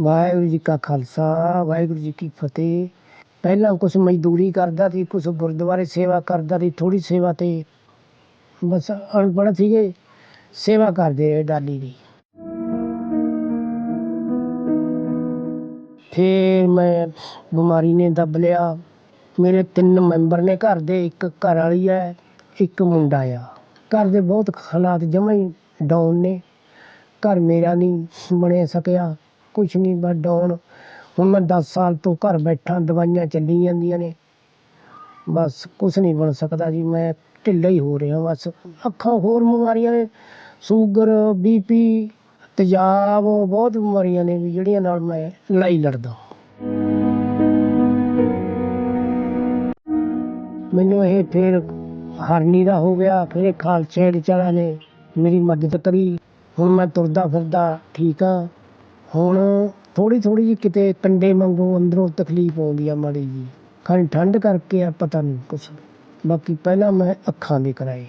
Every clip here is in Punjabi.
ਵਾਹਿਗੁਰੂ ਜੀ ਕਾ ਖਾਲਸਾ, ਵਾਹਿਗੁਰੂ ਜੀ ਕੀ ਫਤਿਹ। ਪਹਿਲਾਂ ਕੁਛ ਮਜ਼ਦੂਰੀ ਕਰਦਾ ਸੀ, ਕੁਛ ਗੁਰਦੁਆਰੇ ਸੇਵਾ ਕਰਦਾ ਸੀ ਥੋੜੀ ਸੇਵਾ ਤੇ ਬਸ ਅਨਪੜ੍ਹ ਸੀਗੇ, ਸੇਵਾ ਕਰਦੇ ਰਹੇ ਡਾਲੀ ਦੀ। ਫੇਰ ਮੈਂ ਬਿਮਾਰੀ ਨੇ ਦੱਬ ਲਿਆ। ਮੇਰੇ ਤਿੰਨ ਮੈਂਬਰ ਨੇ ਘਰ ਦੇ, ਇੱਕ ਘਰ ਵਾਲੀ ਹੈ, ਇੱਕ ਮੁੰਡਾ ਆ। ਘਰ ਦੇ ਬਹੁਤ ਹਾਲਾਤ ਜਮਾਂ ਹੀ ਡਾਊਨ ਨੇ। ਘਰ ਮੇਰਾ ਨਹੀਂ ਬਣ ਸਕਿਆ, ਕੁਛ ਨਹੀਂ ਬਸ ਡਾਊਨ ਹੁਣ ਮੈਂ ਦਸ ਸਾਲ ਤੋਂ ਘਰ ਬੈਠਾ, ਦਵਾਈਆਂ ਚੱਲੀ ਜਾਂਦੀਆਂ ਨੇ। ਬਸ ਕੁਛ ਨਹੀਂ ਬਣ ਸਕਦਾ ਜੀ, ਮੈਂ ਢਿੱਲਾ ਹੀ ਹੋ ਰਿਹਾ ਬਸ। ਅੱਖਾਂ ਹੋਰ ਬਿਮਾਰੀਆਂ ਨੇ, ਸ਼ੂਗਰ ਬੀਪੀ ਤੇਜ਼ਾਬ, ਬਹੁਤ ਬਿਮਾਰੀਆਂ ਨੇ ਵੀ, ਜਿਹੜੀਆਂ ਨਾਲ ਮੈਂ ਲੜਾਈ ਲੜਦਾ ਮੈਨੂੰ ਇਹ ਫਿਰ ਹਰਨੀ ਦਾ ਹੋ ਗਿਆ, ਫਿਰ ਇਹ ਖਾਲਸੇ ਦੇ ਚਲਾ ਨੇ, ਮੇਰੀ ਮਦਦ ਕਰੀ। ਹੁਣ ਮੈਂ ਤੁਰਦਾ ਫਿਰਦਾ ਠੀਕ ਹਾਂ ਹੁਣ ਥੋੜ੍ਹੀ ਥੋੜ੍ਹੀ ਜਿਹੀ ਕਿਤੇ ਕੰਡੇ ਵਾਂਗੂ ਅੰਦਰੋਂ ਤਕਲੀਫ ਆਉਂਦੀ ਆ ਮਾੜੀ ਜੀ ਖਾਲੀ ਠੰਡ ਕਰਕੇ ਆ ਪਤਾ ਨਹੀਂ ਕੁਛ। ਬਾਕੀ ਪਹਿਲਾਂ ਮੈਂ ਅੱਖਾਂ ਦੇ ਕਰਾਏ।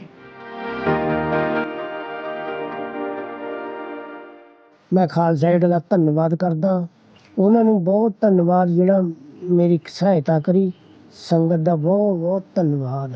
ਮੈਂ ਖਾਲਸਾ ਏਡ ਦਾ ਧੰਨਵਾਦ ਕਰਦਾ। ਉਹਨਾਂ ਨੂੰ ਬਹੁਤ ਧੰਨਵਾਦ ਜਿਹੜਾ ਮੇਰੀ ਸਹਾਇਤਾ ਕਰੀ। ਸੰਗਤ ਦਾ ਬਹੁਤ ਬਹੁਤ ਧੰਨਵਾਦ।